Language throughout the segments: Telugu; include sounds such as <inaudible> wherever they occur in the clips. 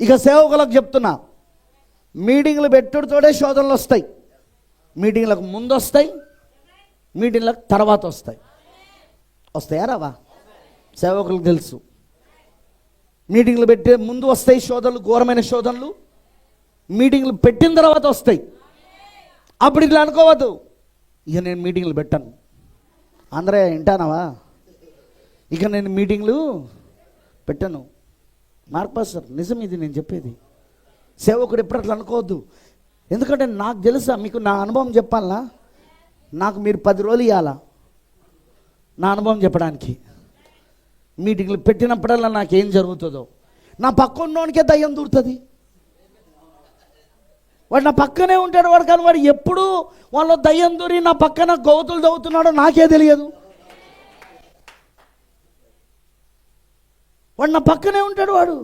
ఇక సేవకులకు చెప్తున్నా మీటింగ్లు పెట్టుడుతోడే శోధనలు వస్తాయి. మీటింగ్లకు ముందు వస్తాయి మీటింగ్లకు తర్వాత వస్తాయి. వస్తాయా రావా? సేవకులకు తెలుసు. మీటింగ్లు పెట్టే ముందు వస్తాయి శోధనలు ఘోరమైన శోధనలు. మీటింగ్లు పెట్టిన తర్వాత వస్తాయి. అప్పుడు ఇట్లా అనుకోవద్దు. ఇక నేను మీటింగ్లు పెట్టాను. అందరే వింటానవా? ఇక నేను మీటింగ్లు పెట్టాను. మార్పాస్టర్ సార్ నిజం ఇది నేను చెప్పేది. సేవకుడు ఎప్పుడు అట్లా అనుకోవద్దు. ఎందుకంటే నాకు తెలుసా మీకు నా అనుభవం చెప్పాలనా నాకు మీరు పది రోజులు ఇవ్వాలా నా అనుభవం చెప్పడానికి. మీటింగ్లు పెట్టినప్పుడల్లా నాకేం జరుగుతుందో. నా పక్క ఉన్నోనికే దయ్యం దూరుతుంది. వాడు నా పక్కనే ఉంటాడు వాడు కానీ వాడు ఎప్పుడు వాళ్ళ దయ్యం దూరి నా పక్కన గోతులు దవ్వుతున్నాడో నాకే తెలియదు. వాడు నా పక్కనే ఉంటాడు వాడు.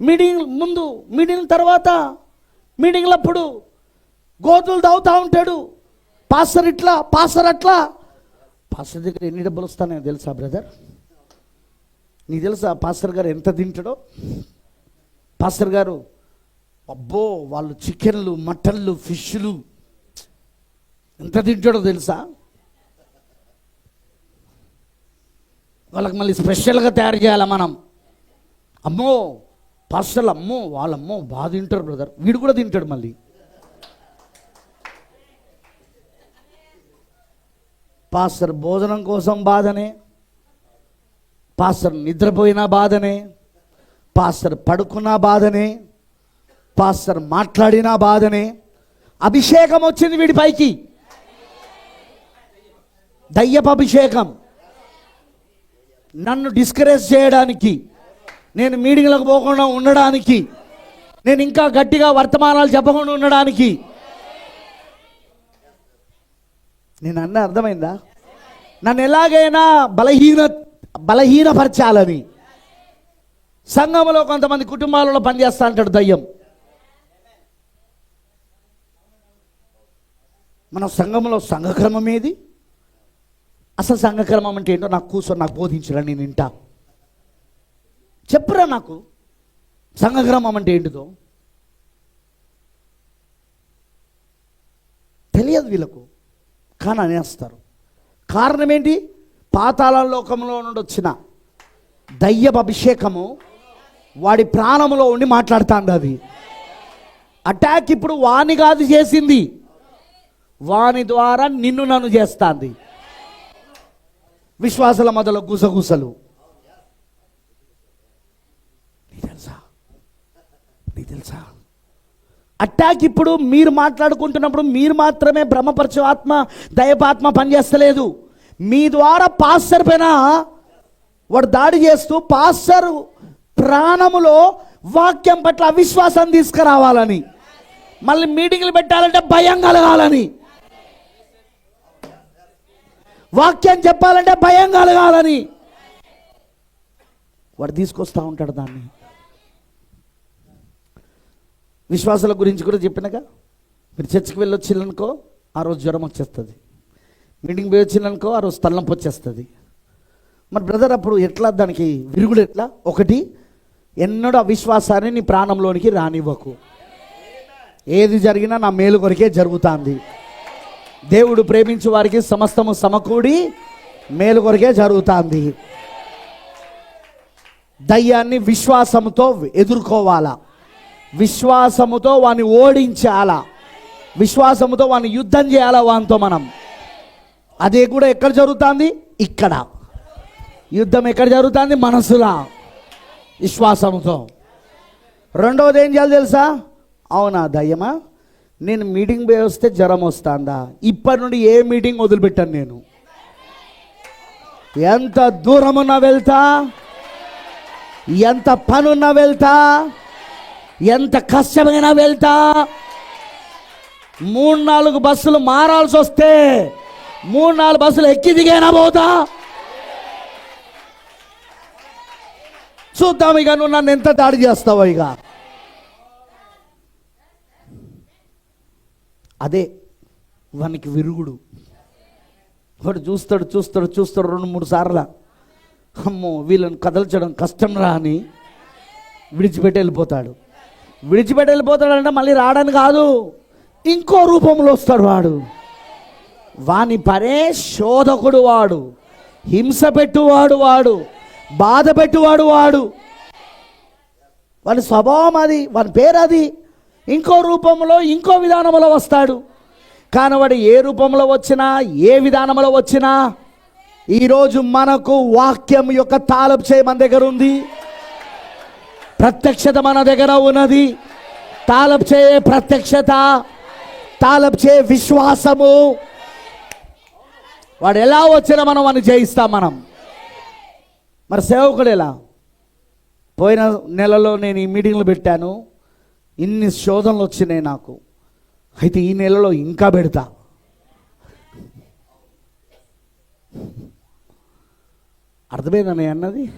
మీటింగ్ ముందు మీటింగ్ తర్వాత మీటింగ్లప్పుడు గోతులు తాగుతూ ఉంటాడు. పాస్టర్ ఇట్లా పాస్టర్ అట్లా. పాస్టర్ దగ్గర ఎన్ని డబ్బులు వస్తానో తెలుసా బ్రదర్? నీకు తెలుసా పాస్టర్ గారు ఎంత తింటాడో? పాస్టర్ గారు అబ్బో వాళ్ళు చికెన్లు మటన్లు ఫిష్లు ఎంత తింటాడో తెలుసా? వాళ్ళకి మళ్ళీ స్పెషల్గా తయారు చేయాలి మనం? అమ్మో పాస్టర్లు అమ్మో వాళ్ళమ్మో బాగా తింటారు బ్రదర్. వీడు కూడా తింటాడు మళ్ళీ. పాస్టర్ భోజనం కోసం బాధనే పాస్టర్ నిద్రపోయినా బాధనే పాస్టర్ పడుకున్నా బాధనే పాస్టర్ మాట్లాడినా బాధనే అభిషేకం వచ్చింది వీడి పైకి. దయ్యపు అభిషేకం. నన్ను డిస్కరేజ్ చేయడానికి నేను మీటింగ్లకు పోకుండా ఉండడానికి నేను ఇంకా గట్టిగా వర్తమానాలు చెప్పకుండా ఉండడానికి. నేను అన్న అర్థమైందా? నన్ను ఎలాగైనా బలహీన బలహీనపరచాలని. సంఘంలో కొంతమంది కుటుంబాలలో పనిచేస్తా అంటాడు దయ్యం. మన సంఘంలో సంఘక్రమం ఏది? అసలు సంఘక్రమం అంటే ఏంటో నాకు కూర్చొని నాకు బోధించరా నేను వింటా. చెప్పురా నాకు. సంఘక్రమం అంటే ఏంటిదో? తెలియదు వీళ్ళకు. కానీ అనేస్తారు. కారణం ఏంటి? పాతాళ లోకంలో నుండి వచ్చిన దయ్యపు అభిషేకము వాడి ప్రాణములో ఉండి మాట్లాడుతుంది అది. అటాక్ ఇప్పుడు వాని కాదు చేసింది. వాని ద్వారా నిన్ను నన్ను చేస్తాంది. విశ్వాసల మొదలు గుసగుసలు. నీకు తెలుసా? తెలుసా? అటాక్ ఇప్పుడు మీరు మాట్లాడుకుంటున్నప్పుడు మీరు మాత్రమే బ్రహ్మపరచు ఆత్మ దయపాత్మ పనిచేస్తలేదు. మీ ద్వారా పాస్టర్ పైన వాడు దాడి చేస్తూ పాస్టర్ ప్రాణములో వాక్యం పట్ల అవిశ్వాసం తీసుకురావాలని మళ్ళీ మీటింగ్లు పెట్టాలంటే భయం కలగాలని. వాక్యం చెప్పాలంటే భయం కలగాలని. వాడు తీసుకొస్తా ఉంటాడు దాన్ని. విశ్వాసాల గురించి కూడా చెప్పినగా మీరు చర్చికి వెళ్ళొచ్చిల్లనుకో ఆ రోజు జ్వరం వచ్చేస్తుంది. మీటింగ్ పోయి వచ్చిందనుకో ఆ రోజు తలనొప్పి వచ్చేస్తుంది. మరి బ్రదర్ అప్పుడు ఎట్లా దానికి విరుగుడు ఎట్లా? ఒకటి ఎన్నడూ అవిశ్వాసాన్ని నీ ప్రాణంలోనికి రానివ్వకు. ఏది జరిగినా నా మేలు కొరికే జరుగుతుంది. దేవుడు ప్రేమించు వారికి సమస్తము సమకూడి మేలు కొరకే జరుగుతుంది. దయ్యాన్ని విశ్వాసముతో ఎదుర్కోవాలా? విశ్వాసముతో వాని ఓడించాలా? విశ్వాసముతో వాని యుద్ధం చేయాలా వానితో మనం? అదే కూడా ఎక్కడ జరుగుతుంది? ఇక్కడ. యుద్ధం ఎక్కడ జరుగుతుంది? మనసులా. విశ్వాసముతో. రెండవది ఏం చేయాలి తెలుసా? అవునా దయ్యమా? నేను మీటింగ్ పోయి వస్తే జ్వరం వస్తుందా? ఇప్పటి నుండి ఏ మీటింగ్ వదిలిపెట్టాను నేను? ఎంత దూరమున్నా వెళ్తా? ఎంత పనున్నా వెళ్తా? ఎంత కష్టమైనా వెళ్తా? మూడు నాలుగు బస్సులు మారాల్సి వస్తే మూడు నాలుగు బస్సులు ఎక్కి దిగైనా పోతా? చూద్దాం ఇక నువ్వు నన్ను ఎంత దాడి చేస్తావు ఇక. అదే వానికి విరుగుడు. వాడు చూస్తాడు చూస్తాడు చూస్తాడు రెండు మూడు సార్లు. అమ్మో వీళ్ళని కదల్చడం కష్టం రా అని విడిచిపెట్టి వెళ్ళిపోతాడు. విడిచిపెట్టి వెళ్ళిపోతాడంటే మళ్ళీ రావడానికి కాదు ఇంకో రూపంలో వస్తాడు వాడు. వాని పరే శోధకుడు వాడు. హింస పెట్టువాడు వాడు. బాధ పెట్టువాడు వాడు. వాని స్వభావం అది వాని పేరు అది. ఇంకో రూపంలో ఇంకో విధానంలో వస్తాడు. కానీ వాడు ఏ రూపంలో వచ్చినా ఏ విధానంలో వచ్చినా ఈరోజు మనకు వాక్యం యొక్క తాలపు చేయ మన దగ్గర ఉంది. ప్రత్యక్షత మన దగ్గర ఉన్నది. తాలపు చేయ ప్రత్యక్షత తాలపు చేయ విశ్వాసము. వాడు ఎలా వచ్చినా మనం వాడిని జయిస్తాం మనం. మరి సేవకుడు ఎలా? పోయిన నెలలో నేను ఈ మీటింగ్లు పెట్టాను. ఇన్ని శోధనలు వచ్చినాయి నాకు. అయితే ఈ నెలలో ఇంకా పెడతా. అర్థమైందనే అన్నది?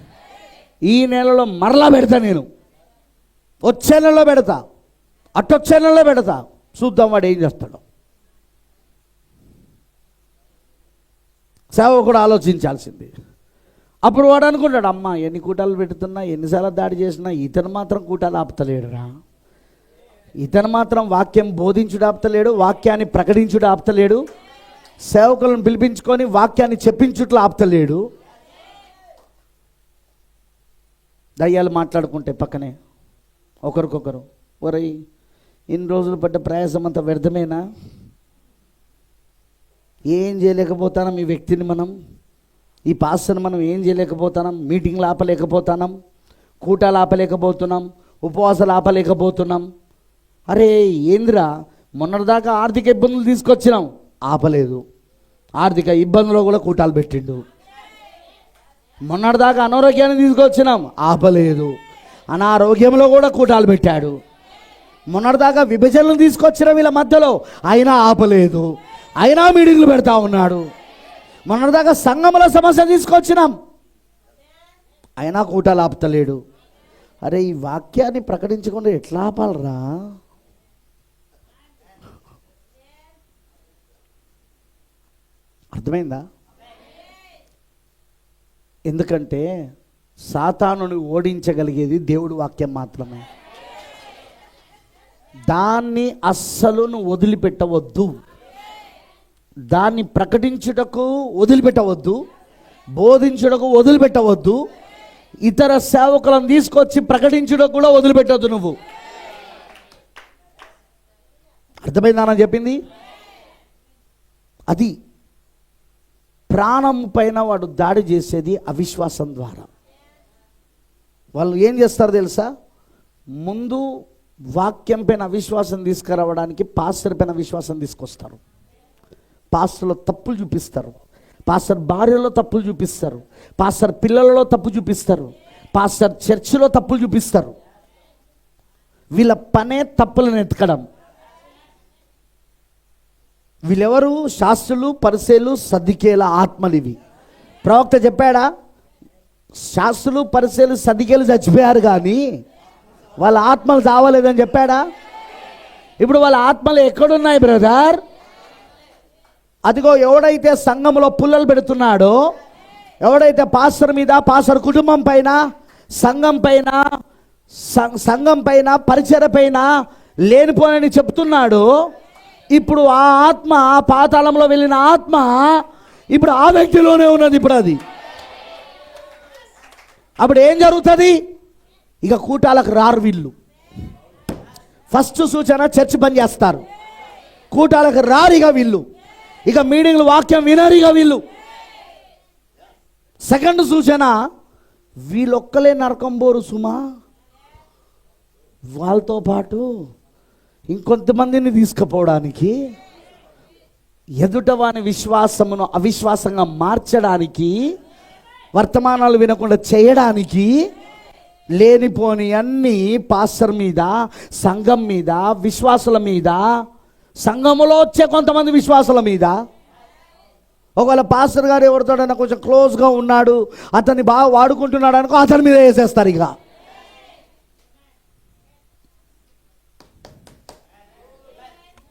ఈ నెలలో మరలా పెడతా నేను. వచ్చే నెలలో పెడతా. అట్టొచ్చే నెలలో పెడతా. చూద్దాం వాడు ఏం చేస్తాడు. సేవకుడు ఆలోచించాల్సింది. అప్పుడు వాడు అనుకుంటాడు అమ్మ ఎన్ని కూటాలు పెడుతున్నా ఎన్నిసార్లు దాడి చేసినా ఇతను మాత్రం కూటాలు ఆపుతలేడురా. ఇతను మాత్రం వాక్యం బోధించుడు ఆపుతలేడు వాక్యాన్ని ప్రకటించుడు ఆపుతలేడు సేవకులను పిలిపించుకొని వాక్యాన్ని చెప్పించుట్లు ఆపుతలేడు. దయ్యాలు మాట్లాడుకుంటే పక్కనే ఒకరికొకరు ఒరై ఇన్ని రోజులు పడ్డ ప్రయాసం అంతా వ్యర్థమేనా? ఏం చేయలేకపోతానం ఈ వ్యక్తిని మనం? ఈ పాస్టర్ని మనం ఏం చేయలేకపోతున్నాం మీటింగ్లు ఆపలేకపోతున్నాం కూటాలు ఆపలేకపోతున్నాం? ఉపవాసాలు ఆపలేకపోతున్నాం? అరే ఏందిరా? మొన్నటిదాకా ఆర్థిక ఇబ్బందులు తీసుకొచ్చినాం. ఆపలేదు. ఆర్థిక ఇబ్బందులు కూడా కూటాలు పెట్టిండు. మొన్నటిదాకా అనారోగ్యాన్ని తీసుకొచ్చినాం. ఆపలేదు. అనారోగ్యంలో కూడా కూటాలు పెట్టాడు. మొన్నటిదాకా విభజనలు తీసుకొచ్చిన వీళ్ళ మధ్యలో. అయినా ఆపలేదు. అయినా మీటింగ్లు పెడతా ఉన్నాడు. మొన్నటిదాకా సంఘముల సమస్య తీసుకొచ్చినాం. అయినా కూటాలు ఆపుతలేడు. అరే ఈ వాక్యాన్ని ప్రకటించకుండా ఎట్లా ఆపాలరా? అర్థమైందా? ఎందుకంటే సాతానుని ఓడించగలిగేది దేవుడు వాక్యం మాత్రమే. దాన్ని అస్సలు నువ్వు వదిలిపెట్టవద్దు. దాన్ని ప్రకటించుటకు వదిలిపెట్టవద్దు. బోధించుటకు వదిలిపెట్టవద్దు. ఇతర సేవకులను తీసుకొచ్చి ప్రకటించుటకు కూడా వదిలిపెట్టవద్దు నువ్వు. అర్థమైందా చెప్పింది? అది ప్రాణం పైన వాడు దాడి చేసేది అవిశ్వాసం ద్వారా. వాళ్ళు ఏం చేస్తారు తెలుసా? ముందు వాక్యం పైన అవిశ్వాసం తీసుకురావడానికి పాస్టర్ పైన విశ్వాసం తీసుకొస్తారు. పాస్టర్లో తప్పులు చూపిస్తారు. పాస్టర్ భార్యలో తప్పులు చూపిస్తారు. పాస్టర్ పిల్లలలో తప్పు చూపిస్తారు. పాస్టర్ చర్చిలో తప్పులు చూపిస్తారు. వీళ్ళ పనే తప్పులను ఎతకడం. వీళ్ళెవరు? శాస్త్రులు పరిసేలు సదికేల ఆత్మలు ఇవి ప్రవక్త చెప్పాడా? శాస్త్రులు పరిసేలు సదికేలు చచ్చిపోయారు కానీ వాళ్ళ ఆత్మలు చావలేదని చెప్పాడా? ఇప్పుడు వాళ్ళ ఆత్మలు ఎక్కడున్నాయి బ్రదర్? అదిగో ఎవడైతే సంఘంలో పుల్లలు పెడుతున్నాడో ఎవడైతే పాసర్ మీద పాసర్ కుటుంబం పైన సంఘం పైన సం- సంఘం పైన పరిచర పైన లేనిపోనని చెప్తున్నాడో ఇప్పుడు ఆ ఆత్మ ఆ పాతాళంలో వెళ్ళిన ఆత్మ ఇప్పుడు ఆ వ్యక్తిలోనే ఉన్నది ఇప్పుడు అది. అప్పుడు ఏం జరుగుతుంది? ఇక కూటాలకు రారు వీళ్ళు. ఫస్ట్ సూచన చర్చ్ బంద్ చేస్తారు. కూటాలకు రారు ఇక వీళ్ళు. ఇక మీటింగ్లు వాక్యం వినరు ఇక వీళ్ళు. సెకండ్ సూచన వీళ్ళొక్కలే నరకం బోరు సుమా. వాళ్ళతో పాటు ఇంకొంతమందిని తీసుకుపోవడానికి ఎదుట వాని విశ్వాసమును అవిశ్వాసంగా మార్చడానికి వర్తమానాలు వినకుండా చేయడానికి లేనిపోని అన్ని పాస్టర్ మీద సంఘం మీద విశ్వాసుల మీద సంఘములో వచ్చే కొంతమంది విశ్వాసుల మీద. ఒకవేళ పాస్టర్ గారు ఎవరితోడైనా కొంచెం క్లోజ్గా ఉన్నాడు అతన్ని బాగా వాడుకుంటున్నాడు అనుకో అతని మీద వేసేస్తారు ఇక.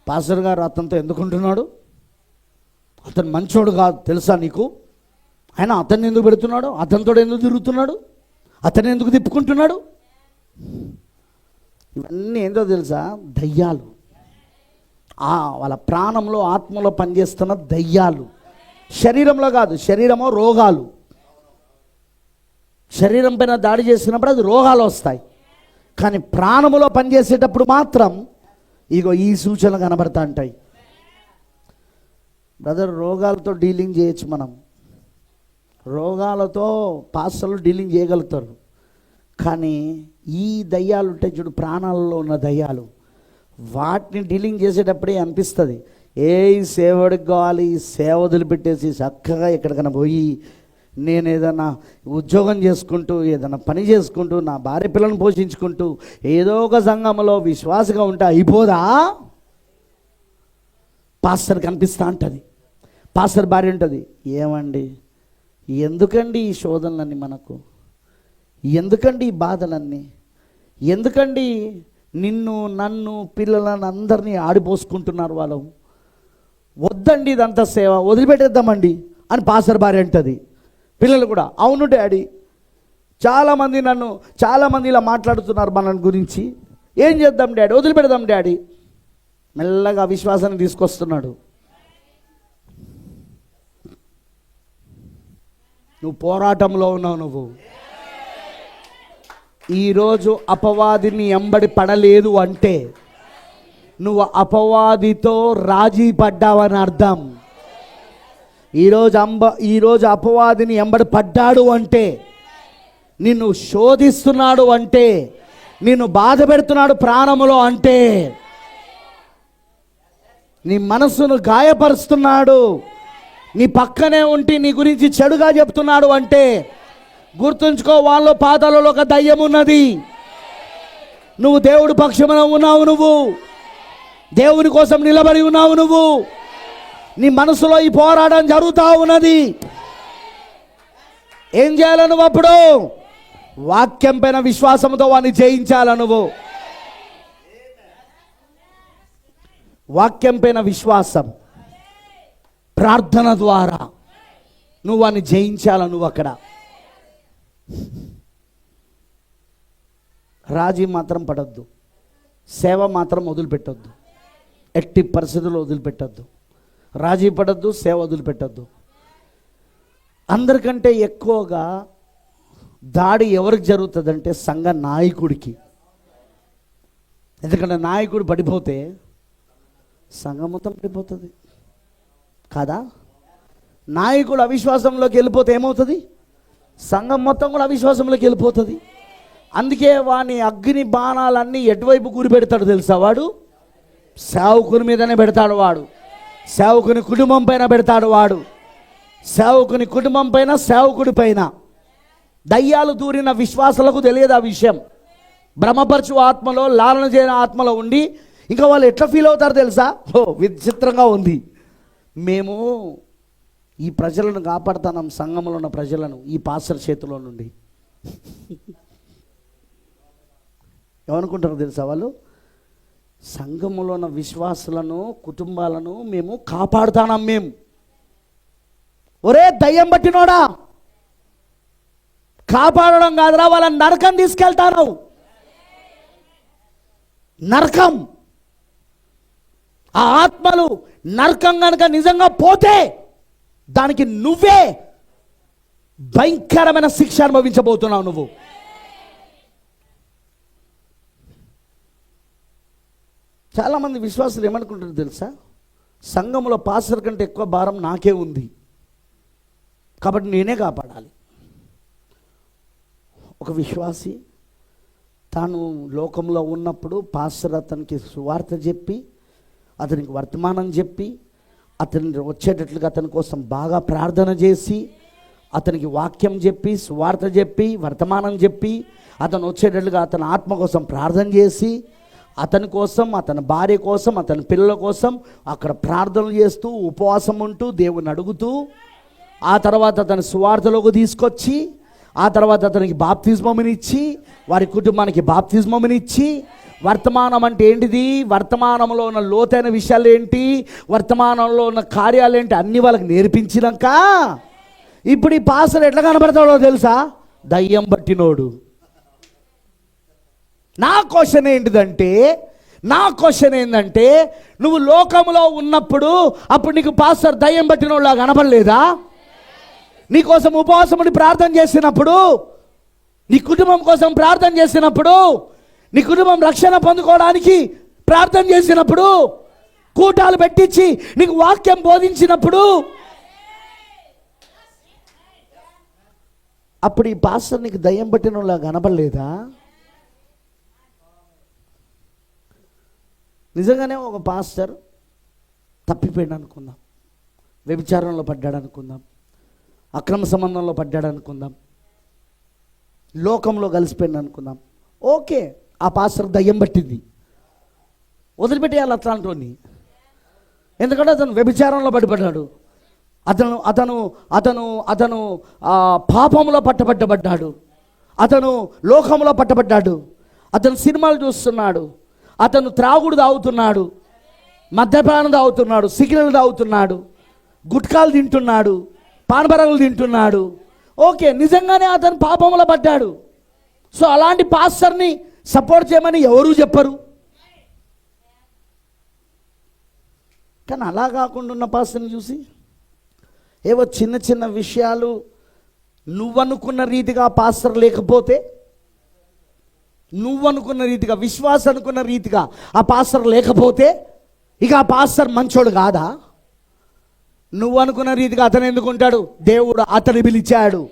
పాస్టర్ గారు అతనితో ఎందుకుంటున్నాడు? అతను మంచోడు కాదు తెలుసా నీకు? ఆయన అతన్ని ఎందుకు పెడుతున్నాడు? అతనితో ఎందుకు తిరుగుతున్నాడు? అతన్ని ఎందుకు తిప్పుకుంటున్నాడు? ఇవన్నీ ఏంటో తెలుసా? దయ్యాలు. ఆ వాళ్ళ ప్రాణంలో ఆత్మలో పనిచేస్తున్న దయ్యాలు. శరీరంలో కాదు శరీరమో రోగాలు. శరీరం పైన దాడి చేసినప్పుడు అది రోగాలు వస్తాయి. కానీ ప్రాణములో పనిచేసేటప్పుడు మాత్రం ఇగో ఈ సూచనలు కనబడతా ఉంటాయి. బ్రదర్ రోగాలతో డీలింగ్ చేయొచ్చు మనం. రోగాలతో పాస్టర్లు డీలింగ్ చేయగలుగుతారు. కానీ ఈ దయ్యాలు ఉంటాయి చూడు ప్రాణాలలో ఉన్న దయ్యాలు. వాటిని డీలింగ్ చేసేటప్పుడే అనిపిస్తుంది. ఏ సేవడికి కావాలి సేవ వదిలిపెట్టేసి చక్కగా ఎక్కడికైనా పోయి నేను ఏదైనా ఉద్యోగం చేసుకుంటూ ఏదైనా పని చేసుకుంటూ నా భార్య పిల్లలను పోషించుకుంటూ ఏదో ఒక సంఘంలో విశ్వాసగా ఉంటే అయిపోదా? పాస్టర్ కనిపిస్తా ఉంటుంది. పాస్టర్ భార్య ఉంటుంది. ఏమండి? ఎందుకండి ఈ శోధనలన్నీ మనకు? ఎందుకండి ఈ బాధలన్నీ? ఎందుకండి నిన్ను నన్ను పిల్లలను అందరినీ ఆడిపోసుకుంటున్నారు వాళ్ళు? వద్దండి ఇదంతా సేవ. వదిలిపెట్టేద్దామండి అని పాసర్ భార్య అంటది. పిల్లలు కూడా అవును డాడీ. చాలామంది నన్ను చాలామంది ఇలా మాట్లాడుతున్నారు మన గురించి. ఏం చేద్దాం డాడీ? వదిలిపెడదాం డాడీ. మెల్లగా విశ్వాసాన్ని తీసుకొస్తున్నాడు. నువ్వు పోరాటంలో ఉన్నావు నువ్వు. ఈరోజు అపవాదిని ఎంబడి పడలేదు అంటే నువ్వు అపవాదితో రాజీ పడ్డావని అర్థం. ఈరోజు అంబ ఈరోజు అపవాదిని ఎంబడి పడ్డాడు అంటే నిన్ను శోధిస్తున్నాడు అంటే నిన్ను బాధ పెడుతున్నాడు ప్రాణములో అంటే నీ మనస్సును గాయపరుస్తున్నాడు నీ పక్కనే ఉండి నీ గురించి చెడుగా చెప్తున్నాడు అంటే గుర్తుంచుకో వాళ్ళ పాదాలలో ఒక దయ్యం ఉన్నది. నువ్వు దేవుడి పక్షమున ఉన్నావు నువ్వు. దేవుని కోసం నిలబడి ఉన్నావు నువ్వు. నీ మనసులో ఈ పోరాటం జరుగుతూ ఉన్నది. ఏం చేయాలి నువ్వు అప్పుడు? వాక్యం పైన విశ్వాసంతో వాడిని జయించాల నువ్వు? వాక్యం పైన విశ్వాసం. ప్రార్థన ద్వారా నువ్వు వాడిని జయించాల నువ్వు అక్కడ? రాజీ మాత్రం పడద్దు. సేవ మాత్రం వదిలిపెట్టొద్దు. ఎట్టి పరిస్థితుల్లో వదిలిపెట్టద్దు. రాజీ పడద్దు సేవ వదిలిపెట్టద్దు. అందరికంటే ఎక్కువగా దాడి ఎవరికి జరుగుతుందంటే సంఘ నాయకుడికి. ఎందుకంటే నాయకుడు పడిపోతే సంఘం మొత్తం పడిపోతుంది. కాదా? నాయకుడు అవిశ్వాసంలోకి వెళ్ళిపోతే ఏమవుతుంది? సంఘం మొత్తం కూడా అవిశ్వాసంలోకి వెళ్ళిపోతుంది. అందుకే వాని అగ్ని బాణాలన్నీ ఎటువైపు గురి పెడతాడు తెలుసా వాడు? సేవకుని మీదనే పెడతాడు వాడు. సేవకుని కుటుంబం పైన పెడతాడు వాడు. సేవకుని కుటుంబం పైన సేవకుడి పైన. దయ్యాలు దూరిన విశ్వాసాలకు తెలియదు ఆ విషయం. భ్రమపరచు ఆత్మలో లాలన చేయని ఆత్మలో ఉండి ఇంకా వాళ్ళు ఎట్లా ఫీల్ అవుతారు తెలుసా? ఓ విచిత్రంగా ఉంది. మేము ఈ ప్రజలను కాపాడుతున్నాం సంఘంలో ఉన్న ప్రజలను ఈ పాస్టర్ చేతిలో నుండి. <laughs> ఏమనుకుంటారు తెలుసా వాళ్ళు? సంఘములో ఉన్న విశ్వాసులను కుటుంబాలను మేము కాపాడుతానం మేము ఒరే దయ్యం పట్టినోడా? కాపాడడం కాదురా వాళ్ళని నరకం తీసుకెళ్తాను. నరకం. ఆ ఆత్మలు నరకం కనుక నిజంగా పోతే దానికి నువ్వే భయంకరమైన శిక్ష అనుభవించబోతున్నావు నువ్వు. చాలామంది విశ్వాసులు ఏమనుకుంటారు తెలుసా? సంఘంలో పాస్టర్ కంటే ఎక్కువ భారం నాకే ఉంది. కాబట్టి నేనే కాపాడాలి. ఒక విశ్వాసి తాను లోకంలో ఉన్నప్పుడు పాస్టర్ అతనికి సువార్త చెప్పి అతనికి వర్తమానం చెప్పి అతని వచ్చేటట్లుగా అతని కోసం బాగా ప్రార్థన చేసి అతనికి వాక్యం చెప్పి సువార్త చెప్పి వర్తమానం చెప్పి అతను వచ్చేటట్లుగా అతని ఆత్మ కోసం ప్రార్థన చేసి అతని కోసం అతని భార్య కోసం అతని పిల్లల కోసం అక్కడ ప్రార్థనలు చేస్తూ ఉపవాసం ఉంటూ దేవుని అడుగుతూ ఆ తర్వాత అతని సువార్తలోకి తీసుకొచ్చి ఆ తర్వాత అతనికి బాప్తిజమమునిచ్చి వారి కుటుంబానికి బాప్తిజమమునిచ్చి వర్తమానం అంటే ఏంటిది? వర్తమానంలో ఉన్న లోతైన విషయాలు ఏంటి? వర్తమానంలో ఉన్న కార్యాలు ఏంటి? అన్ని వాళ్ళకి నేర్పించినాక ఇప్పుడు ఈ పాసలు ఎట్లా కనబడతాడో తెలుసా? దయ్యం పట్టినోడు. నా క్వశ్చన్ ఏంటిదంటే నా క్వశ్చన్ ఏంటంటే నువ్వు లోకంలో ఉన్నప్పుడు అప్పుడు నీకు పాస్టర్ దయ్యం పట్టిన వాళ్ళ కనపడలేదా నీకోసం ఉపవాసముని ప్రార్థన చేసినప్పుడు నీ కుటుంబం కోసం ప్రార్థన చేసినప్పుడు నీ కుటుంబం రక్షణ పొందుకోవడానికి ప్రార్థన చేసినప్పుడు కూటాలు పెట్టించి నీకు వాక్యం బోధించినప్పుడు అప్పుడు ఈ పాస్టర్ నీకు దయ్యం పట్టిన వాళ్ళ నిజంగానే ఒక పాస్టర్ తప్పిపోయాడు అనుకుందాం. వ్యభిచారంలో పడ్డాడు అనుకుందాం. అక్రమ సంబంధంలో పడ్డాడు అనుకుందాం. లోకంలో కలిసిపోయాడు అనుకుందాం. ఓకే ఆ పాస్టర్ దయ్యం పట్టింది. వదిలిపెట్టేయాలి అట్లాంటి ఎందుకంటే అతను వ్యభిచారంలో పడిపడ్డాడు. అతను అతను అతను అతను పాపంలో పట్టబట్టబడ్డాడు. అతను లోకంలో పట్టబడ్డాడు. అతను సినిమాలు చూస్తున్నాడు. అతను త్రాగుడు తాగుతున్నాడు మద్యపానం తాగుతున్నాడు సిగ్నల్ తాగుతున్నాడు గుట్కాలు తింటున్నాడు పానపరగలు తింటున్నాడు. ఓకే నిజంగానే అతను పాపంలో పడ్డాడు. సో అలాంటి పాస్టర్ని సపోర్ట్ చేయమని ఎవరూ చెప్పరు. కానీ అలా కాకుండా ఉన్న పాస్టర్ని చూసి ఏవో చిన్న చిన్న విషయాలు నువ్వనుకున్న రీతిగా పాస్టర్ లేకపోతే నువ్వనుకున్న రీతిగా విశ్వాస అనుకున్న రీతిగా ఆ పాస్టర్ లేకపోతే ఇక ఆ పాస్టర్ మంచోడు కాదా? నువ్వు అనుకున్న రీతిగా అతను ఎందుకుంటాడు? దేవుడు అతని పిలిచాడు.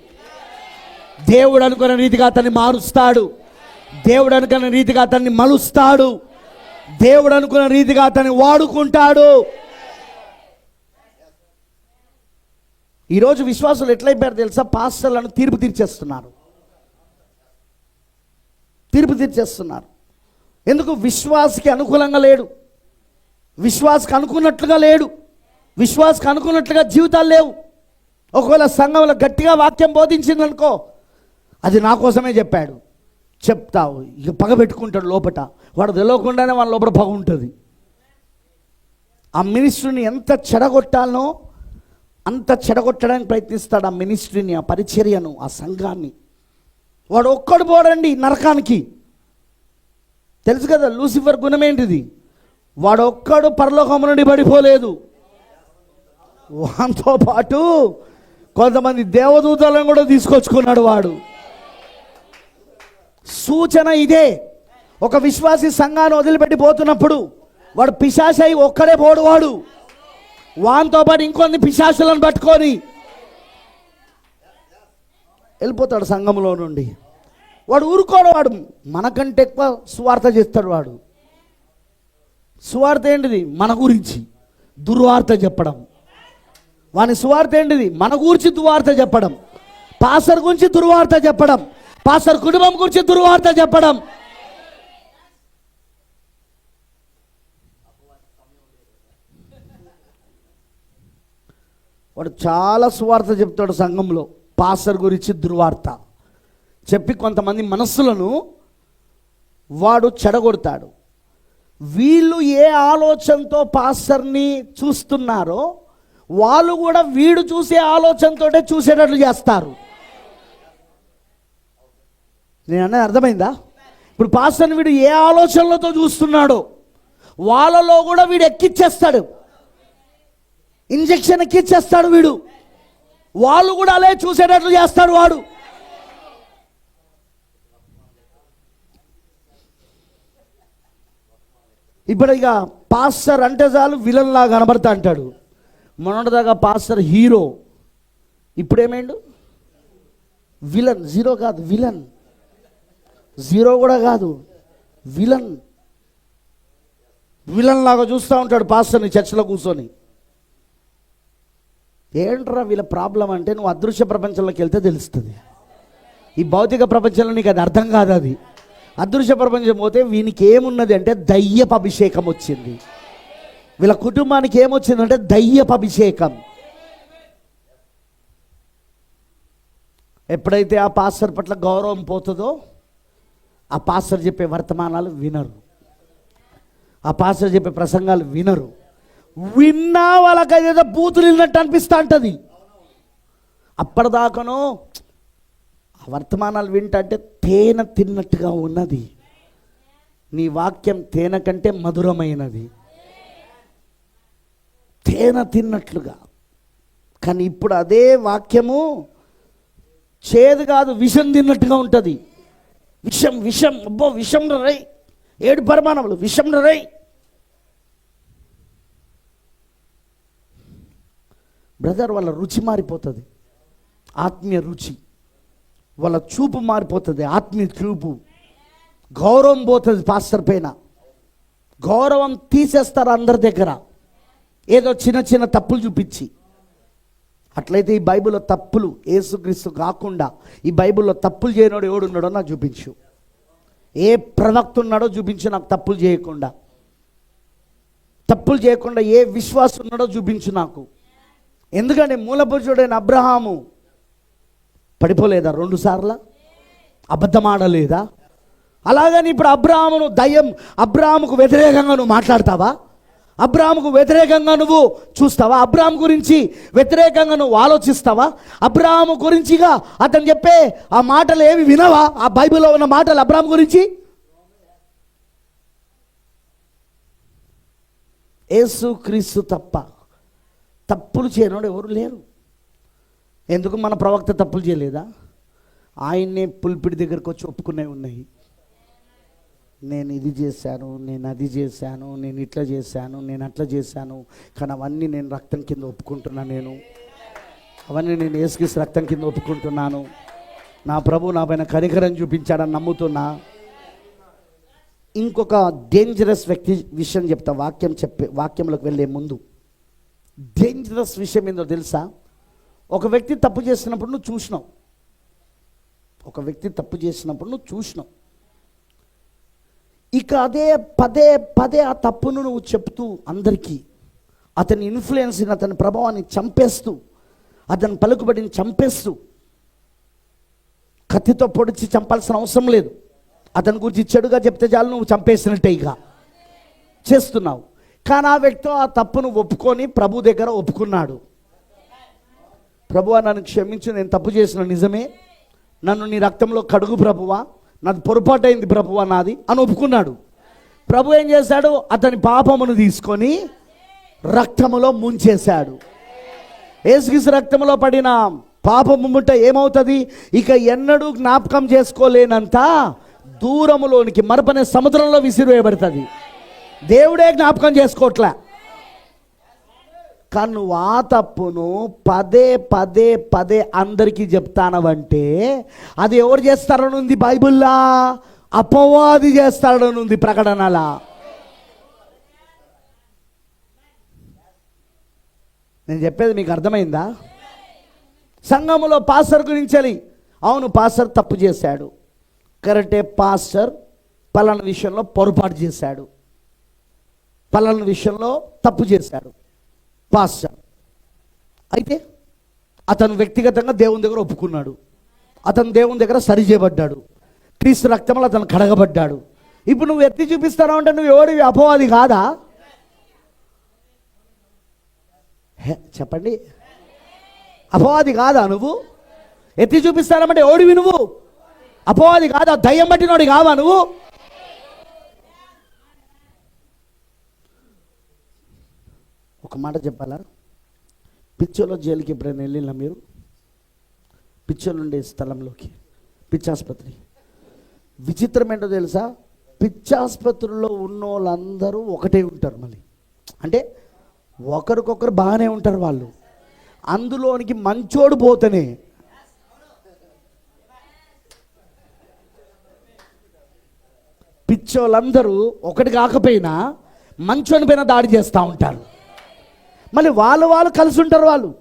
దేవుడు అనుకున్న రీతిగా అతన్ని మారుస్తాడు. దేవుడు అనుకున్న రీతిగా అతన్ని మలుస్తాడు. దేవుడు అనుకున్న రీతిగా అతన్ని వాడుకుంటాడు. ఈరోజు విశ్వాసులు ఎట్లయిపోయారు తెలుసా? పాస్టర్లను తీర్పు తీర్చేస్తున్నారు. తీర్పు తీర్చేస్తున్నారు. ఎందుకు? విశ్వాసకి అనుకూలంగా లేడు. విశ్వాసకి అనుకున్నట్లుగా లేడు. విశ్వాసకి అనుకున్నట్లుగా జీవితాలు లేవు. ఒకవేళ సంఘంలో గట్టిగా వాక్యం బోధించిందనుకో అది నా కోసమే చెప్పాడు. చెప్తావు. ఇక పగ పెట్టుకుంటాడు లోపట. వాడు తెలియకుండానే వాళ్ళ లోపల పగ ఉంటుంది. ఆ మినిస్ట్రీని ఎంత చెడగొట్టాలనో అంత చెడగొట్టడానికి ప్రయత్నిస్తాడు ఆ మినిస్ట్రీని ఆ పరిచర్యను ఆ సంఘాన్ని. వాడు ఒక్కడు పోడండి నరకానికి. తెలుసు కదా లూసిఫర్ గుణం ఏంటిది? వాడు ఒక్కడు పరలోకము నుండి పడిపోలేదు. వాంతో పాటు కొంతమంది దేవదూతలను కూడా తీసుకొచ్చుకున్నాడు వాడు. సూచన ఇదే. ఒక విశ్వాసి సంఘాన్ని వదిలిపెట్టి పోతున్నప్పుడు వాడు పిశాసై ఒక్కడే పోడు వాడు. వాంతో పాటు ఇంకొన్ని పిశాసులను పట్టుకొని వెళ్ళిపోతాడు సంఘంలో నుండి. వాడు ఊరుకోడు వాడు మనకంటే ఎక్కువ సువార్త చేస్తాడు వాడు. సువార్త ఏంటిది? మన గురించి దుర్వార్త చెప్పడం. వాని సువార్త ఏంటిది? మన గురించి దుర్వార్త చెప్పడం. పాసర్ గురించి దుర్వార్త చెప్పడం. పాసర్ కుటుంబం గురించి దుర్వార్త చెప్పడం. వాడు చాలా సువార్త చెప్తాడు సంఘంలో. పాసర్ గురించి దుర్వార్త. చెప్పి కొంతమంది మనస్సులను వాడు చెడగొడతాడు. వీళ్ళు ఏ ఆలోచనతో పాస్టర్ని చూస్తున్నారో వాళ్ళు కూడా వీడు చూసే ఆలోచనతోటే చూసేటట్లు చేస్తారు. నేను అన్నది అర్థమైందా? ఇప్పుడు పాస్టర్ని వీడు ఏ ఆలోచనలతో చూస్తున్నాడో వాళ్ళలో కూడా వీడు ఎక్కిచ్చేస్తాడు. ఇంజక్షన్ ఎక్కిచ్చేస్తాడు వీడు. వాళ్ళు కూడా అలే చూసేటట్లు చేస్తాడు వాడు. ఇప్పుడు ఇక పాస్టర్ అంటే చాలు విలన్ లాగా కనబడతా అంటాడు. మొన్నటిదాకా పాస్టర్ హీరో. ఇప్పుడేమైండు? విలన్. జీరో కాదు విలన్. జీరో కూడా కాదు విలన్. విలన్ లాగా చూస్తూ ఉంటాడు పాస్టర్ని చర్చలో కూర్చొని. ఏంట్రా వీళ్ళ ప్రాబ్లం అంటే నువ్వు అదృశ్య ప్రపంచంలోకి వెళ్తే తెలుస్తుంది. ఈ భౌతిక ప్రపంచంలో నీకు అది అర్థం కాదు అది. అదృశ్య ప్రపంచం పోతే వీనికి ఏమున్నది అంటే దయ్యపు అభిషేకం వచ్చింది. వీళ్ళ కుటుంబానికి ఏమొచ్చిందంటే దయ్యపు అభిషేకం. ఎప్పుడైతే ఆ పాస్టర్ పట్ల గౌరవం పోతుందో ఆ పాస్టర్ చెప్పే వర్తమానాలు వినరు. ఆ పాస్టర్ చెప్పే ప్రసంగాలు వినరు. విన్నా వాళ్ళకి అదేదో బూతులు విన్నట్టు అనిపిస్తూ ఉంటుంది. అప్పటిదాకానో ఆ వర్తమానాలు వింటంటే తేనె తిన్నట్టుగా ఉన్నది. నీ వాక్యం తేనె కంటే మధురమైనది. తేనె తిన్నట్లుగా. కానీ ఇప్పుడు అదే వాక్యము చేదు కాదు విషం తిన్నట్టుగా ఉంటుంది. విషం విషం అబ్బో విషం రై. ఏడు పరిమాణములు. విషం రై. బ్రదర్ వాళ్ళ రుచి మారిపోతుంది. ఆత్మీయ రుచి. వాళ్ళ చూపు మారిపోతుంది. ఆత్మీయ చూపు. గౌరవం పోతుంది పాస్టర్ పైన. గౌరవం తీసేస్తారు అందరి దగ్గర. ఏదో చిన్న చిన్న తప్పులు చూపించి. అట్లయితే ఈ బైబిల్లో తప్పులు ఏసుక్రీస్తు కాకుండా ఈ బైబిల్లో తప్పులు చేయనోడు ఎవడున్నాడో నాకు చూపించు. ఏ ప్రవక్త ఉన్నాడో చూపించు నాకు తప్పులు చేయకుండా. తప్పులు చేయకుండా ఏ విశ్వాసం ఉన్నాడో చూపించు నాకు. ఎందుకంటే మూలపురుషుడైన అబ్రహాము పడిపోలేదా రెండు సార్ల? అబద్ధమాడలేదా? అలాగని ఇప్పుడు అబ్రాహమును దయ్యం అబ్రాహాముకు వ్యతిరేకంగా నువ్వు మాట్లాడతావా? అబ్రాహాముకు వ్యతిరేకంగా నువ్వు చూస్తావా? అబ్రాహాం గురించి వ్యతిరేకంగా నువ్వు ఆలోచిస్తావా? అబ్రాహాము గురించిగా అతను చెప్పే ఆ మాటలు ఏవి వినవా? ఆ బైబిల్లో ఉన్న మాటలు అబ్రాహాం గురించి? ఏసు క్రీస్తు తప్ప. తప్పులు చేయనోడు ఎవరు లేరు. ఎందుకు మన ప్రవక్త తప్పులు చేయలేదా? ఆయన్నే పులిపిడి దగ్గరకు వచ్చి ఒప్పుకునే ఉన్నాయి. నేను ఇది చేశాను నేను అది చేశాను నేను ఇట్లా చేశాను నేను అట్లా చేశాను కానీ అవన్నీ నేను రక్తం కింద ఒప్పుకుంటున్నా నేను. అవన్నీ నేను ఏసుకేసి రక్తం కింద ఒప్పుకుంటున్నాను. నా ప్రభు నా పైన కనికరం చూపించాడని నమ్ముతున్నా. ఇంకొక డేంజరస్ వ్యక్తి విషయం చెప్తా వాక్యం చెప్పే వాక్యంలోకి వెళ్ళే ముందు. డేంజరస్ విషయం ఏందో తెలుసా? ఒక వ్యక్తి తప్పు చేసినప్పుడు నువ్వు చూసినావు. ఒక వ్యక్తి తప్పు చేసినప్పుడు నువ్వు చూసినావు. ఇక అదే పదే పదే ఆ తప్పును నువ్వు చెప్తూ అందరికీ అతని ఇన్ఫ్లుయెన్స్ని అతని ప్రభావాన్ని చంపేస్తూ అతని పలుకుబడిని చంపేస్తూ కత్తితో పొడిచి చంపాల్సిన అవసరం లేదు. అతని గురించి చెడుగా చెప్తే చాలు నువ్వు చంపేసినట్టే ఇక. చేస్తున్నావు. కానీ ఆ వ్యక్తి ఆ తప్పును ఒప్పుకొని ప్రభు దగ్గర ఒప్పుకున్నాడు. ప్రభువా నన్ను క్షమించు నేను తప్పు చేసిన నిజమే. నన్ను నీ రక్తంలో కడుగు ప్రభువా. నాది పొరపాటైంది ప్రభువా నాది అని ఒప్పుకున్నాడు. ప్రభు ఏం చేశాడు? అతని పాపమును తీసుకొని రక్తములో ముంచేశాడు. ఏసుగిసి రక్తంలో పడిన పాపము ముట్ట ఏమవుతుంది? ఇక ఎన్నడూ జ్ఞాపకం చేసుకోలేనంత దూరములోనికి మరపనే సముద్రంలో విసిరివేయబడుతుంది దేవుడే జ్ఞాపకం చేసుకోవట్లే. కానీ నువ్వు ఆ తప్పును పదే పదే పదే అందరికీ చెప్తానవంటే అది ఎవరు చేస్తారనుంది బైబిల్లా? అపవాది చేస్తాడనుంది ప్రకటనలా? నేను చెప్పేది మీకు అర్థమైందా? సంఘములో పాస్టర్ గురించి అవును పాస్టర్ తప్పు చేశాడు. కరెక్టే పాస్టర్ పలానా విషయంలో పొరపాటు చేశాడు. పలానా విషయంలో తప్పు చేశాడు. పాస్టర్. అయితే అతను వ్యక్తిగతంగా దేవుని దగ్గర ఒప్పుకున్నాడు. అతను దేవుని దగ్గర సరి చేయబడ్డాడు. క్రీస్తు రక్తంలో అతను కడగబడ్డాడు. ఇప్పుడు నువ్వు ఎత్తి చూపిస్తాను అంటే నువ్వు ఎవడి అపవాది కాదా? హే, చెప్పండి. అపవాది కాదా నువ్వు? ఎత్తి చూపిస్తానమంటే ఓడివి నువ్వు? అపవాది కాదా? దయ్యం పట్టినోడి కావా నువ్వు? ఒక మాట చెప్పాలా? పిచ్చోలో జైలుకి ఎప్పుడైనా వెళ్ళినా మీరు? పిచ్చోలు ఉండే స్థలంలోకి పిచ్చాసుపత్రి. విచిత్రం ఏంటో తెలుసా? పిచ్చాసుపత్రిలో ఉన్న వాళ్ళందరూ ఒకటే ఉంటారు మళ్ళీ. అంటే ఒకరికొకరు బాగానే ఉంటారు వాళ్ళు. అందులోనికి మంచోడు పోతేనే. పిచ్చోళ్ళందరూ ఒకటి కాకపోయినా మంచోని పైన దాడి చేస్తూ ఉంటారు. మళ్ళీ వాళ్ళు వాళ్ళు కలిసి ఉంటారు వాళ్ళు.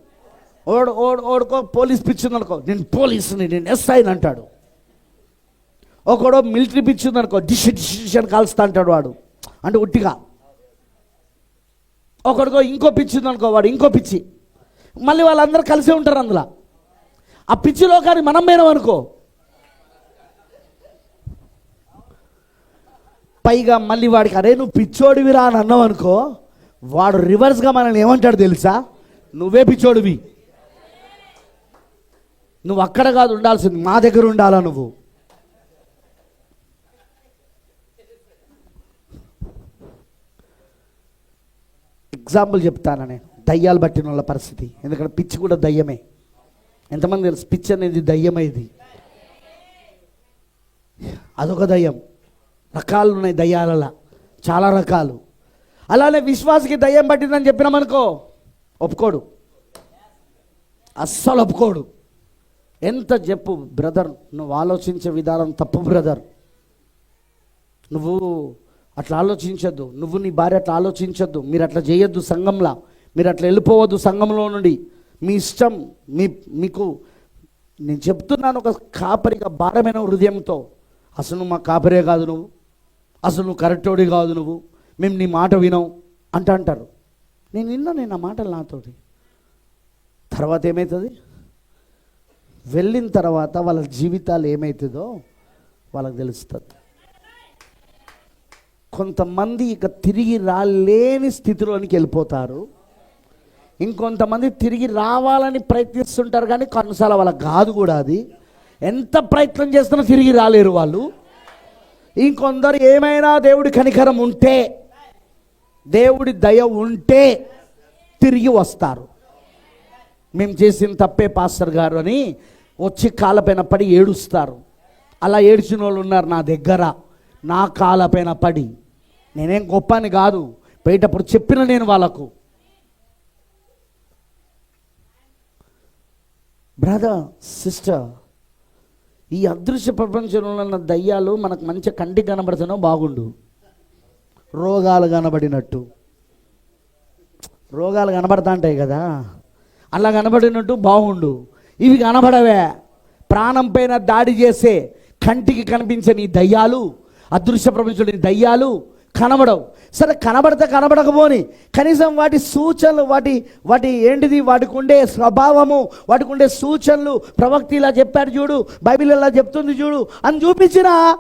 ఓడు ఓడు ఓడుకో పోలీస్ పిచ్చింది అనుకో నేను పోలీసుని నేను ఎస్ఐని అంటాడు. ఒకడో మిలిటరీ పిచ్చింది అనుకో డిష్ డిష్ డిష్ అని అంటాడు వాడు. అంటే ఉట్టిగా. ఒకడికో ఇంకో పిచ్చి ఉందనుకో వాడు ఇంకో పిచ్చి. మళ్ళీ వాళ్ళందరూ కలిసే ఉంటారు అందులో. ఆ పిచ్చిలో కానీ మనం పోయినాం అనుకో. పైగా మళ్ళీ వాడికి అరే నువ్వు పిచ్చోడివిరా అని అన్నావు అనుకో వాడు రివర్స్గా మనల్ని ఏమంటాడు తెలుసా? నువ్వే పిచ్చోడువి. నువ్వు అక్కడ కాదు ఉండాల్సింది మా దగ్గర ఉండాలా నువ్వు? ఎగ్జాంపుల్ చెప్తాను నేను? దయ్యాలు పట్టిన వాళ్ళ పరిస్థితి. ఎందుకంటే పిచ్చి కూడా దయ్యమే. ఎంతమంది తెలుసు? పిచ్చి అనేది దయ్యమే ఇది. అదొక దయ్యం. రకాలు ఉన్నాయి దయ్యాలలో. చాలా రకాలు. అలానే విశ్వాసకి దయ్యం పట్టిందని చెప్పినామనుకో ఒప్పుకోడు. అస్సలు ఒప్పుకోడు. ఎంత చెప్పు బ్రదర్ నువ్వు ఆలోచించే విధానం తప్పు బ్రదర్. నువ్వు అట్లా ఆలోచించద్దు. నువ్వు నీ భార్య అట్లా ఆలోచించద్దు. మీరు అట్లా చేయొద్దు సంఘంలా. మీరు అట్లా వెళ్ళిపోవద్దు సంఘంలో నుండి. మీ ఇష్టం మీ మీకు నేను చెప్తున్నాను ఒక కాపరిగా భారమైన హృదయంతో. అసలు నువ్వు మా కాపరే కాదు నువ్వు. అసలు నువ్వు కరెక్టోడి కాదు నువ్వు. మేము నీ మాట వినం అంట అంటారు. నేను విన్నా నేను ఆ మాటలు నాతోటి. తర్వాత ఏమవుతుంది వెళ్ళిన తర్వాత వాళ్ళ జీవితాలు ఏమవుతుందో వాళ్ళకి తెలుస్తుంది. కొంతమంది ఇక తిరిగి రాలేని స్థితిలోనికి వెళ్ళిపోతారు. ఇంకొంతమంది తిరిగి రావాలని ప్రయత్నిస్తుంటారు కానీ కొన్నిసార్లు వాళ్ళకి కాదు కూడా అది. ఎంత ప్రయత్నం చేస్తున్నా తిరిగి రాలేరు వాళ్ళు. ఇంకొందరు ఏమైనా దేవుడి కనికరం ఉంటే దేవుడి దయ ఉంటే తిరిగి వస్తారు. మేము చేసిన తప్పే పాస్టర్ గారు అని వచ్చి కాళ్ళపైన పడి ఏడుస్తారు. అలా ఏడ్చిన వాళ్ళు ఉన్నారు నా దగ్గర. నా కాళ్ళపైన పడి. నేనేం గొప్ప అని కాదు. బయటప్పుడు చెప్పిన నేను వాళ్ళకు. బ్రదర్ సిస్టర్ ఈ అదృశ్య ప్రపంచంలో ఉన్న దయ్యాలు మనకు మంచి కంటికి కనబడుతున్నా బాగుండు. రోగాలు కనబడినట్టు. రోగాలు కనబడతా ఉంటాయి కదా. అలా కనబడినట్టు బాగుండు. ఇవి కనబడవే. ప్రాణం పైన దాడి చేసే కంటికి కనిపించని దయ్యాలు అదృశ్య ప్రపంచంలోని దయ్యాలు కనబడవు. సరే కనబడితే కనబడకపోని కనీసం వాటి సూచనలు వాటి వాటి ఏంటిది? వాటికి ఉండే స్వభావము వాటికి ఉండే సూచనలు ప్రవక్తి ఇలా చెప్పాడు చూడు బైబిల్ ఇలా చెప్తుంది చూడు అని చూపించినా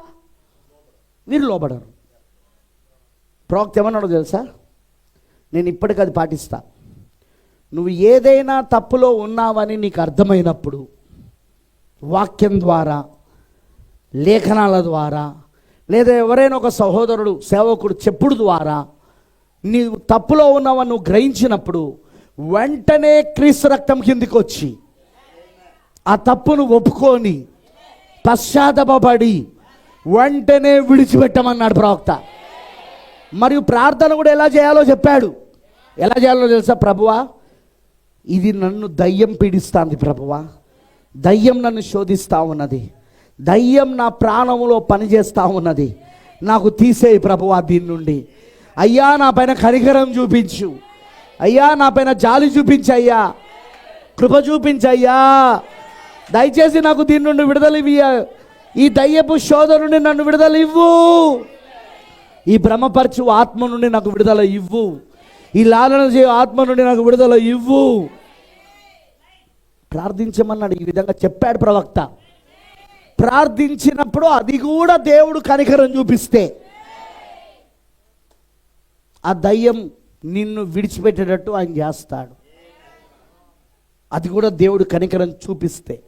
వీరు లోబడరు. ప్రవక్త ఏమన్నాడో తెలుసా? నేను ఇప్పటికి అది పాటిస్తా. నువ్వు ఏదైనా తప్పులో ఉన్నావని నీకు అర్థమైనప్పుడు వాక్యం ద్వారా లేఖనాల ద్వారా లేదా ఎవరైనా ఒక సహోదరుడు సేవకుడు చెప్పుడు ద్వారా నీవు తప్పులో ఉన్నావని నువ్వు గ్రహించినప్పుడు వెంటనే క్రీస్తు రక్తం కిందికి వచ్చి ఆ తప్పును ఒప్పుకొని పశ్చాత్తపడి వెంటనే విడిచిపెట్టమన్నాడు ప్రవక్త. మరియు ప్రార్థన కూడా ఎలా చేయాలో చెప్పాడు. ఎలా చేయాలో తెలుసా ప్రభువా? ఇది నన్ను దయ్యం పీడిస్తుంది ప్రభువా. దయ్యం నన్ను శోధిస్తూ ఉన్నది. దయ్యం నా ప్రాణములో పనిచేస్తూ ఉన్నది. నాకు తీసేయి ప్రభువా దీని నుండి. అయ్యా నా పైన కనికరం చూపించు. అయ్యా నా పైన జాలి చూపించు అయ్యా. కృప చూపించయ్యా దయచేసి నాకు దీని నుండి విడుదల ఇవ్వ. ఈ దయ్యపు శోధ నుండి నన్ను విడుదల ఇవ్వు. ఈ భ్రమపరచు ఆత్మ నుండి నాకు విడుదల ఇవ్వు. ఈ లాలన చేయు ఆత్మ నుండి నాకు విడుదల ఇవ్వు. ప్రార్థించమన్నాడు ఈ విధంగా చెప్పాడు ప్రవక్త. ప్రార్థించినప్పుడు అది కూడా దేవుడు కనికరం చూపిస్తే ఆ దయ్యం నిన్ను విడిచిపెట్టేటట్టు ఆయన చేస్తాడు. అది కూడా దేవుడు కనికరం చూపిస్తే.